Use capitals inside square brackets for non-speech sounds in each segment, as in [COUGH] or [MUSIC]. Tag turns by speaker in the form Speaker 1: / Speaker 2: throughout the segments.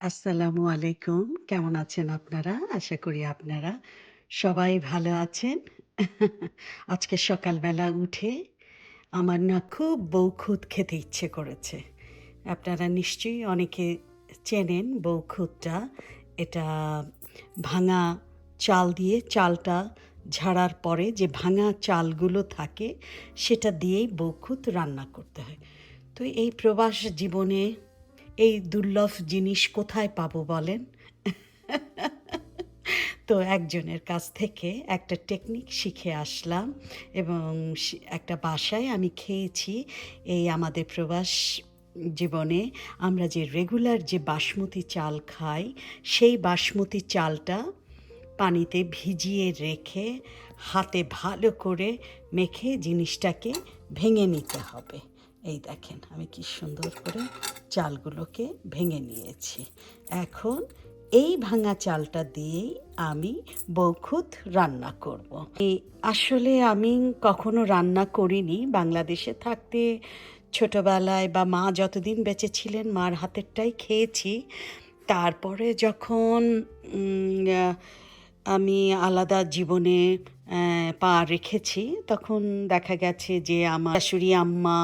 Speaker 1: আসসালামু আলাইকুম। কেমন আছেন আপনারা? আশা করি আপনারা সবাই ভালো আছেন। আজকে সকালবেলা উঠে আমার না খুব বউখুদ খেতে ইচ্ছে করেছে। আপনারা নিশ্চয়ই অনেকে চেনেন বউখুদটা। এটা ভাঙা চাল দিয়ে চালটা ঝাড়ার পরে যে ভাঙা চালগুলো থাকে, সেটা দিয়েই বউখুদ রান্না করতে হয়। তো এই প্রবাস জীবনে এই দুর্লভ জিনিস কোথায় পাবো বলেন? তো একজনের কাছ থেকে একটা টেকনিক শিখে আসলাম এবং একটা বাসায় আমি খেয়েছি। এই আমাদের প্রবাস জীবনে আমরা যে রেগুলার যে বাসমতি চাল খাই, সেই বাসমতি চালটা পানিতে ভিজিয়ে রেখে হাতে ভালো করে মেখে জিনিসটাকে ভেঙে নিতে হবে। এই দেখেন আমি কি সুন্দর করে চালগুলোকে ভেঙে নিয়েছি। এখন এই ভাঙা চালটা দিয়েই আমি বউখুদ রান্না করব। এই আসলে আমি কখনো রান্না করিনি। বাংলাদেশে থাকতে ছোটবেলায় বা মা যতদিন বেঁচে ছিলেন, মার হাতেরটাই খেয়েছি। তারপরে যখন আমি আলাদা জীবনে পা রেখেছি, তখন দেখা গেছে যে আমার শাশুড়ি আম্মা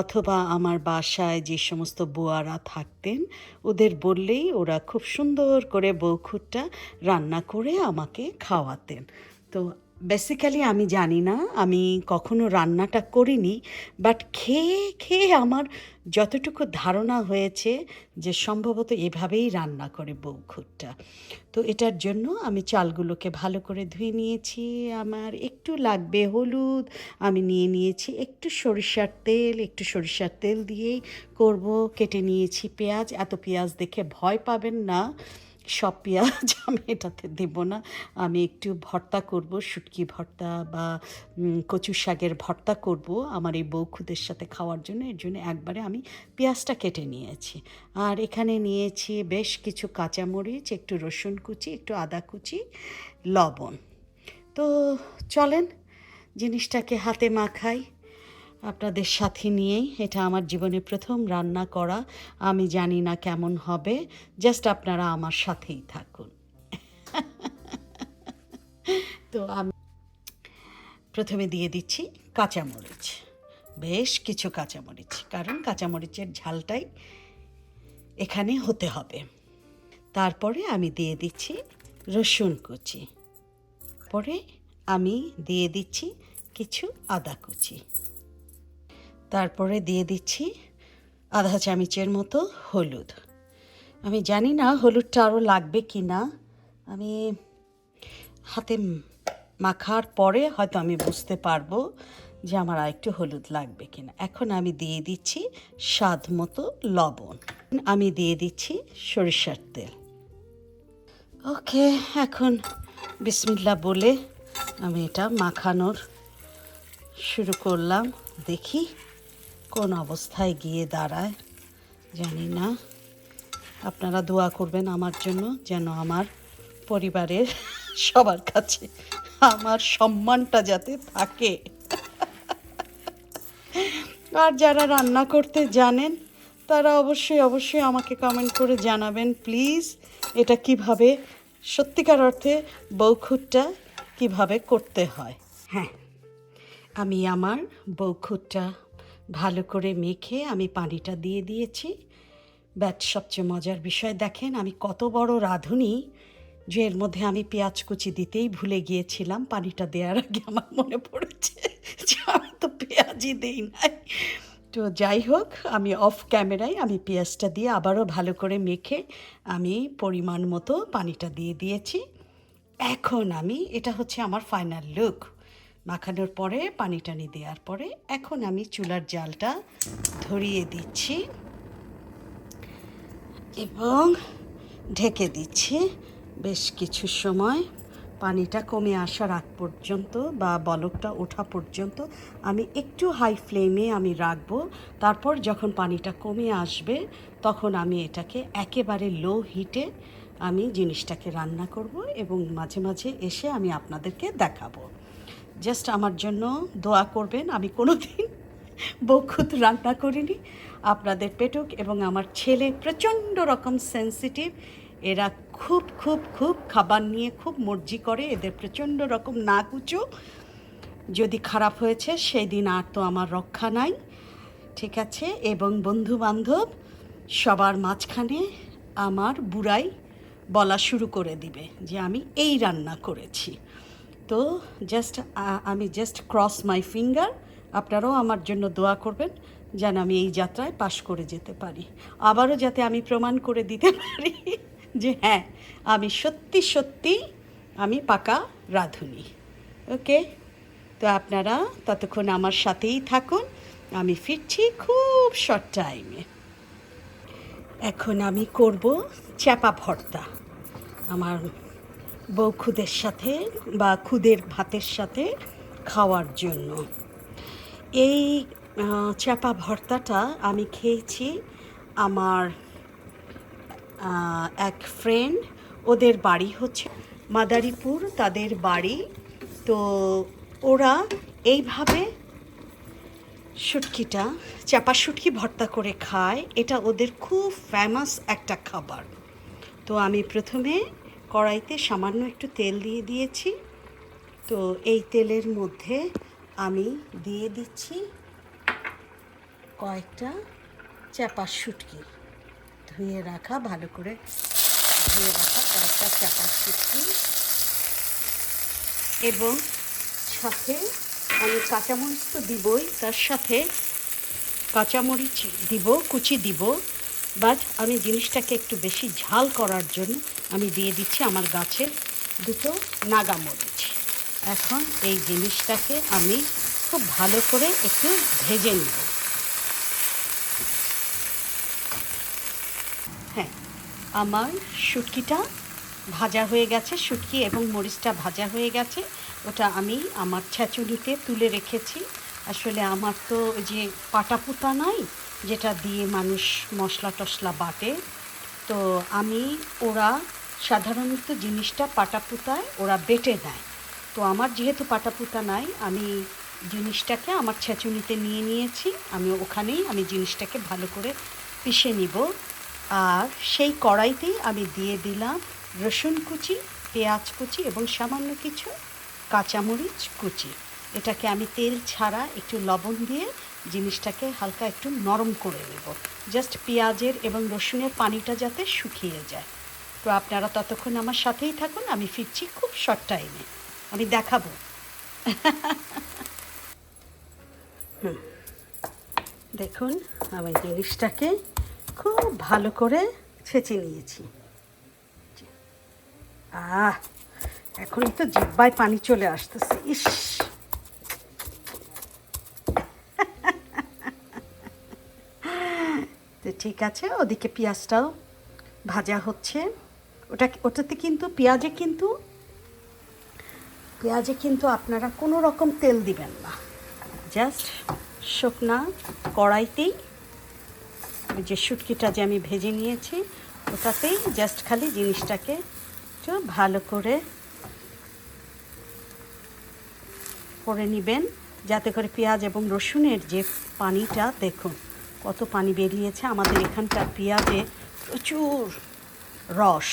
Speaker 1: অথবা আমার বাসায় যে সমস্ত বোয়ারা থাকতেন, ওদের বললেই ওরা খুব সুন্দর করে বৌখুটটা রান্না করে আমাকে খাওয়াতেন। তো বেসিক্যালি আমি জানি না, আমি কখনো রান্নাটা করিনি। বাট খেয়ে, খেয়ে আমার যতটুকু ধারণা হয়েছে যে সম্ভবত এভাবেই রান্না করে বউখুদটা। তো এটার জন্য আমি চালগুলোকে ভালো করে ধুয়ে নিয়েছি। আমার একটু লাগবে হলুদ, আমি নিয়ে নিয়েছি একটু সরিষার তেল, একটু সরিষার তেল দিয়েই করব। কেটে নিয়েছি পেঁয়াজ। এত পেঁয়াজ দেখে ভয় পাবেন না। সব পেঁয়াজ [LAUGHS] আমি এটাতে দেব না। আমি একটু ভর্তা করব, শুটকি ভর্তা বা কচু শাকের ভর্তা করব আমার এই বউখুদের সাথে খাওয়ার জন্য। এর জন্য একবারে আমি পেঁয়াজটা কেটে নিয়েছি। আর এখানে নিয়েছি বেশ কিছু কাঁচামরিচ, একটু রসুন কুচি, একটু আদা কুচি, লবণ। তো চলেন জিনিসটাকে হাতে মাখাই। আপনাদের সাথে নিয়েই এটা আমার জীবনে প্রথম রান্না করা। আমি জানি না কেমন হবে। জাস্ট আপনারা আমার সাথেই থাকুন। [LAUGHS] তো আমি প্রথমে দিয়ে দিচ্ছি কাঁচামরিচ। বেশ কিছু কাঁচামরিচ। কারণ কাঁচামরিচের ঝালটাই এখানে হতে হবে। তারপরে আমি দিয়ে দিচ্ছি রসুন কুচি। পরে আমি দিয়ে দিচ্ছি কিছু আদা কুচি। তারপরে দিয়ে দিচ্ছি আধা চামচের মতো হলুদ। আমি জানি না হলুদটা আরও লাগবে কি না। আমি হাতে মাখার পরে হয়তো আমি বুঝতে পারব যে আমার আরেকটু হলুদ লাগবে কিনা। এখন আমি দিয়ে দিচ্ছি স্বাদ মতো লবণ। আমি দিয়ে দিচ্ছি সরিষার তেল। ওকে, এখন বিসমিল্লাহ বলে আমি এটা মাখানোর শুরু করলাম। দেখি কোন অবস্থায় গিয়ে দাঁড়ায় জানি না। আপনারা দোয়া করবেন আমার জন্য যেন আমার পরিবারের [LAUGHS] সবার কাছে আমার সম্মানটা যাতে থাকে। আর যারা রান্না করতে জানেন তারা অবশ্যই, অবশ্যই আমাকে কমেন্ট করে জানাবেন প্লিজ এটা কীভাবে সত্যিকার অর্থে বউখুদটা কীভাবে করতে হয়। হ্যাঁ, আমি আমার বউখুদটা ভালো করে মেখে আমি পানিটা দিয়ে দিয়েছি। বাট সবচেয়ে মজার বিষয় দেখেন, আমি কত বড় রাঁধুনি যে এর মধ্যে আমি পেঁয়াজ কুচি দিতেই ভুলে গিয়েছিলাম। পানিটা দেওয়ার আগে আমার মনে পড়েছে যে আমি তো পেঁয়াজই দেই নাই। তো যাই হোক, আমি অফ ক্যামেরায় আমি পেঁয়াজটা দিয়ে আবারও ভালো করে মেখে আমি পরিমাণ মতো পানিটা দিয়ে দিয়েছি। এখন আমি, এটা হচ্ছে আমার ফাইনাল লুক। মাখানোর পরে পানি টানি দেওয়ার পরে এখন আমি চুলার জালটা ধরিয়ে দিচ্ছি। এবং ঢেকে দিচ্ছি বেশ কিছু সময়। পানিটা কমে আসার আগ পর্যন্ত বা বলকটা ওঠা পর্যন্ত আমি একটু হাই ফ্লেমে আমি রাখব। তারপর যখন পানিটা কমে আসবে তখন আমি এটাকে একেবারে লো হিটে আমি জিনিসটাকে রান্না করব এবং মাঝে, মাঝে এসে আমি আপনাদেরকে দেখাবো। জাস্ট আমার জন্য দোয়া করবেন। আমি কোনো দিন বউখুদ রান্না করিনি। আপনাদের পেটুক এবং আমার ছেলে প্রচণ্ড রকম সেন্সিটিভ এরা খুব খুব খুব খাবার নিয়ে খুব মর্জি করে। এদের প্রচণ্ড রকম নাক উঁচু। যদি খারাপ হয়েছে সেই দিন আর তো আমার রক্ষা নাই। ঠিক আছে? এবং বন্ধু বান্ধব সবার মাঝখানে আমার বুড়াই বলা শুরু করে দিবে যে, আমি এই রান্না করেছি। তো জাস্ট আমি জাস্ট ক্রস মাই ফিঙ্গার আপনারাও আমার জন্য দোয়া করবেন যেন আমি এই যাত্রায় পাশ করে যেতে পারি। আবারও যাতে আমি প্রমাণ করে দিতে পারি যে হ্যাঁ আমি সত্যি সত্যি আমি পাকা রাঁধুনি। ওকে তো আপনারা ততক্ষণ আমার সাথেই থাকুন, আমি ফিরছি খুব শর্ট টাইমে এখন আমি করব চ্যাপা ভর্তা। আমার বউ খুদের সাথে বা খুদের ভাতের সাথে খাওয়ার জন্য। এই চাপা ভর্তাটা আমি খেয়েছি আমার এক ফ্রেন্ড ওদের বাড়ি হচ্ছে মাদারীপুর, তাদের বাড়ি। তো ওরা এইভাবে শুটকিটা, চাপা শুটকি ভর্তা করে খায়। এটা ওদের খুব ফেমাস একটা খাবার। তো আমি প্রথমে কড়াইতে সামান্য একটু তেল দিয়ে দিয়েছি। তো এই তেলের মধ্যে আমি দিয়ে দিচ্ছি কয়েকটা চাপা শুটকি। ধুয়ে রাখা, ভালো করে ধুয়ে রাখা কয়েকটা চাপা শুটকি। এবং সাথে আমি কাঁচামরিচ তো দিবই, তার সাথে কাঁচামরিচ দিব, কুচি দিব। বাট আমি জিনিসটাকে একটু বেশি ঝাল করার জন্য আমি দিয়ে দিচ্ছি আমার গাছের দুটো নাগামরিচ এখন এই জিনিসটাকে আমি খুব ভালো করে একটু ভেজে নেব। হ্যাঁ আমার শুটকিটা ভাজা হয়ে গেছে, শুটকি এবং মরিচটা ভাজা হয়ে গেছে। ওটা আমি আমার ছেঁচুনিতে তুলে রেখেছি। আসলে আমার তো যে পাটাপুতা নাই, যেটা দিয়ে মানুষ মশলা টশলা বাটে তো আমি, ওরা সাধারণত জিনিসটা পাটাপুতায় ওরা বেটে দেয়। তো আমার যেহেতু পাটাপুতা নাই, আমি জিনিসটাকে আমার ছেঁচুনিতে নিয়ে নিয়েছি, আমি ওখানেই আমি জিনিসটাকে ভালো করে পিষে নিব। আর সেই কড়াইতেই আমি দিয়ে দিলাম রসুন কুচি, পেঁয়াজ কুচি এবং সামান্য কিছু কাঁচামরিচ কুচি। এটাকে আমি তেল ছাড়া একটু লবণ দিয়ে জিনিসটাকে হালকা একটু নরম করে নেব। জাস্ট পেঁয়াজের এবং রসুনের পানিটা যাতে শুকিয়ে যায়। তো আপনারা ততক্ষণ আমার সাথেই থাকুন, আমি ফিরছি খুব শর্ট টাইমে আমি দেখাবো। দেখুন, আমি জিনিসটাকে খুব ভালো করে ছেঁচে নিয়েছি। আহ এখনই তো জিব্বায় পানি চলে আসতেছে। ইস তো ঠিক আছে, ওদিকে পেঁয়াজটাও ভাজা হচ্ছে। ওটা ওটাতে কিন্তু, পেঁয়াজে কিন্তু পেঁয়াজে কিন্তু আপনারা কোনো রকম তেল দিবেন না। জাস্ট শুকনা কড়াইতেই যে শুটকিটা যে আমি ভেজে নিয়েছি, ওটাতেই জাস্ট খালি জিনিসটাকে একটু ভালো করে করে নেবেন, যাতে করে পেঁয়াজ এবং রসুনের যে পানিটা, দেখুন কত পানি বেরিয়েছে। আমাদের এখানকার পেঁয়াজে প্রচুর রস।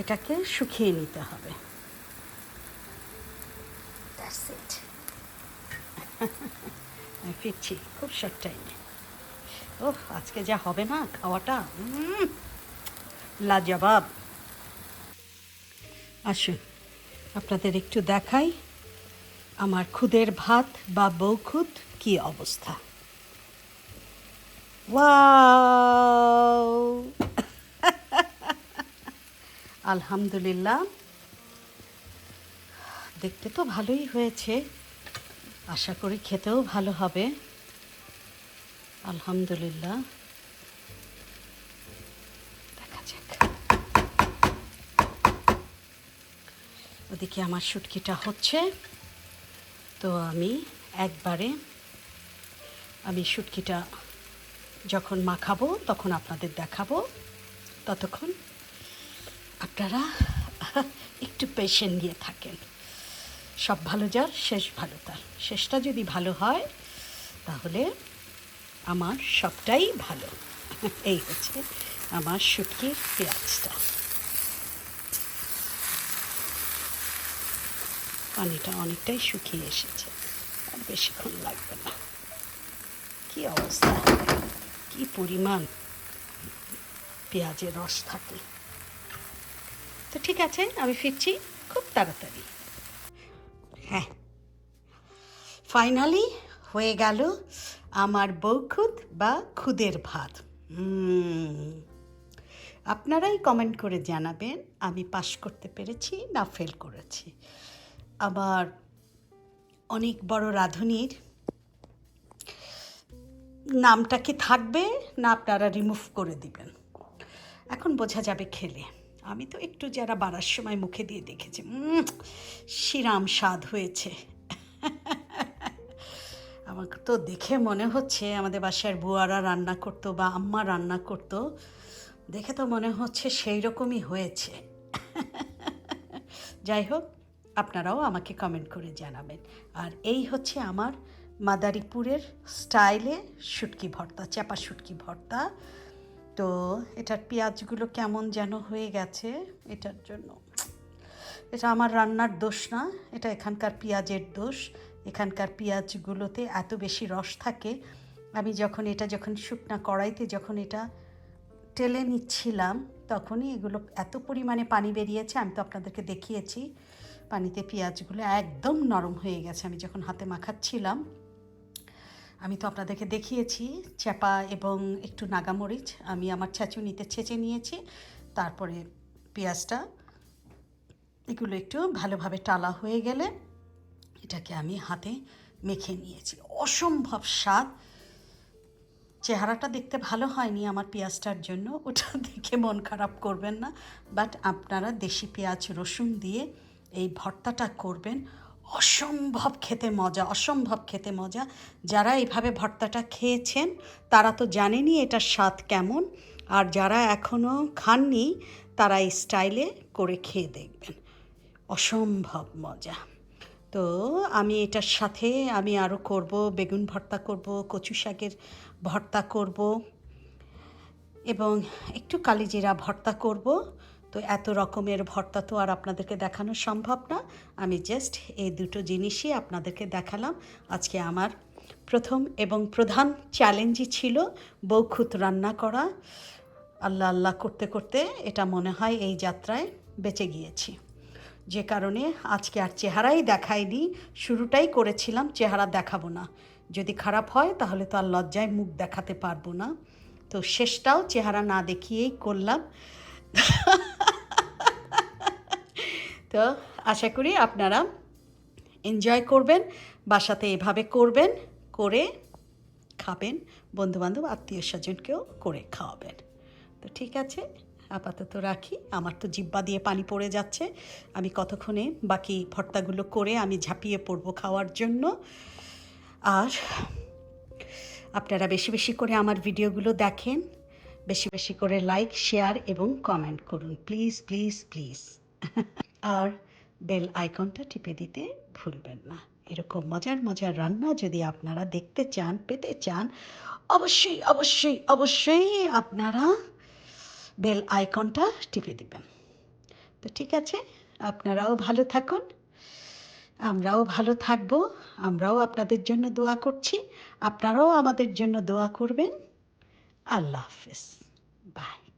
Speaker 1: এটাকে শুকিয়ে নিতে হবে। ফিরছি খুব শর্ট টাইমে ও আজকে যা হবে না খাওয়াটা? লাজবাব। আসুন, আপনাদের একটু দেখাই আমার খুদের ভাত বা বৌখুদ কি অবস্থা। ওয়াও আলহামদুলিল্লাহ [LAUGHS] দেখতে তো ভালোই হয়েছে। আশা করি খেতেও ভালো হবে। আলহামদুলিল্লাহ দেখা যাক। ওদিকে আমার শুটকিটা হচ্ছে। তো আমি একবারে আমি শুটকিটা যখন মাখাবো, তখন আপনাদের দেখাবো। ততক্ষণ আপনারা [LAUGHS] একটু পেশেন্ট নিয়ে থাকেন। সব ভালো যার, শেষ ভালো তার। শেষটা যদি ভালো হয়, তাহলে আমার সবটাই ভালো। [LAUGHS] এই হচ্ছে আমার শুটকির পেঁয়াজটা। পানিটা অনেকটাই শুকিয়ে এসেছে। আর বেশিক্ষণ লাগবে না। কী অবস্থা? কি পরিমাণ পেঁয়াজের রস থাকে? তো ঠিক আছে, আমি ফিরছি খুব তাড়াতাড়ি। হ্যাঁ। ফাইনালি হয়ে গেল আমার বৌখুদ বা খুদের ভাত। আপনারাই কমেন্ট করে জানাবেন, আমি পাশ করতে পেরেছি না ফেল করেছি। আবার অনেক বড় রাঁধুনির নামটা কি থাকবে না আপনারা রিমুভ করে দিবেন? এখন বোঝা যাবে খেলে। আমি তো একটু যারা বাড়ার সময় মুখে দিয়ে দেখেছি শিরাম স্বাদ হয়েছে। আমাকে তো দেখে মনে হচ্ছে আমাদের বাসার বুয়ারা রান্না করতো বা আম্মা রান্না করতো, দেখে তো মনে হচ্ছে সেই রকমই হয়েছে। যাই হোক, আপনারাও আমাকে কমেন্ট করে জানাবেন। আর এই হচ্ছে আমার মাদারীপুরের স্টাইলে শুটকি ভর্তা চাপা শুটকি ভর্তা। তো এটার পেঁয়াজগুলো কেমন যেন হয়ে গেছে এটার জন্য। এটা আমার রান্নার দোষ না, এটা এখানকার পেঁয়াজের দোষ। এখানকার পেঁয়াজগুলোতে এত বেশি রস থাকে। আমি যখন এটা যখন শুকনা কড়াইতে যখন এটা টেলে নিচ্ছিলাম, তখনই এগুলো এত পরিমাণে পানি বেরিয়েছে, আমি তো আপনাদেরকে দেখিয়েছি। পানিতে পেঁয়াজগুলো একদম নরম হয়ে গেছে, আমি যখন হাতে মাখাচ্ছিলাম। আমি তো আপনাদেরকে দেখিয়েছি চাপা এবং একটু নাগামরিচ। আমি আমার ছাঁচুনিতে ছেঁচে নিয়েছি, তারপরে পেঁয়াজটা, এগুলো একটু ভালোভাবে টালা হয়ে গেলে এটাকে আমি হাতে মেখে নিয়েছি। অসম্ভব স্বাদ। চেহারাটা দেখতে ভালো হয়নি আমার পেঁয়াজটার জন্য, ওটা দেখে মন খারাপ করবেন না। বাট আপনারা দেশি পেঁয়াজ রসুন দিয়ে এই ভর্তাটা করবেন অসম্ভব খেতে মজা, অসম্ভব খেতে মজা। যারা এইভাবে ভর্তাটা খেয়েছেন, তারা তো জানেনই এটার স্বাদ কেমন। আর যারা এখনও খাননি, তারা এই স্টাইলে করে খেয়ে দেখবেন। অসম্ভব মজা। তো আমি এটার সাথে আমি আরও করব, বেগুন ভর্তা করব, কচু শাকের ভর্তা করব এবং একটু কালিজিরা ভর্তা করব। তো এত রকমের ভর্তা তো আর আপনাদেরকে দেখানো সম্ভব না। আমি জাস্ট এই দুটো জিনিসই আপনাদেরকে দেখালাম। আজকে আমার প্রথম এবং প্রধান চ্যালেঞ্জই ছিল বৌখুত রান্না করা। আল্লাহ আল্লাহ করতে করতে এটা মনে হয় এই যাত্রায় বেঁচে গিয়েছি। যে কারণে আজকে আর চেহারাই দেখাইনি শুরুটাই করেছিলাম, চেহারা দেখাবো না। যদি খারাপ হয় তাহলে তো আর লজ্জায় মুখ দেখাতে পারব না। তো শেষটাও চেহারা না দেখিয়েই করলাম। তো আশা করি আপনারা এনজয় করবেন, বাসাতে এভাবে করবেন, করে খাবেন, বন্ধুবান্ধব, আত্মীয় স্বজনকেও করে খাওয়াবেন। তো ঠিক আছে, আপাতত রাখি। আমার তো জিব্বা দিয়ে পানি পড়ে যাচ্ছে। আমি কতক্ষণে বাকি ভর্তাগুলো করে আমি ঝাঁপিয়ে পড়ব খাওয়ার জন্য? আর আপনারা বেশি বেশি করে আমার ভিডিওগুলো দেখেন। বেশি বেশি করে লাইক শেয়ার এবং কমেন্ট করুন। প্লিজ প্লিজ প্লিজ আর বেল আইকনটা টিপে দিতে ভুলবেন না। এরকম মজার মজার রান্না যদি আপনারা দেখতে চান, পেতে চান, অবশ্যই অবশ্যই অবশ্যই আপনারা বেল আইকনটা টিপে দিবেন। তো ঠিক আছে, আপনারাও ভালো থাকুন। আমরাও ভালো থাকব। আমরাও আপনাদের জন্য দোয়া করছি। আপনারাও আমাদের জন্য দোয়া করবেন। আল্লাহ হাফেজ। Bye.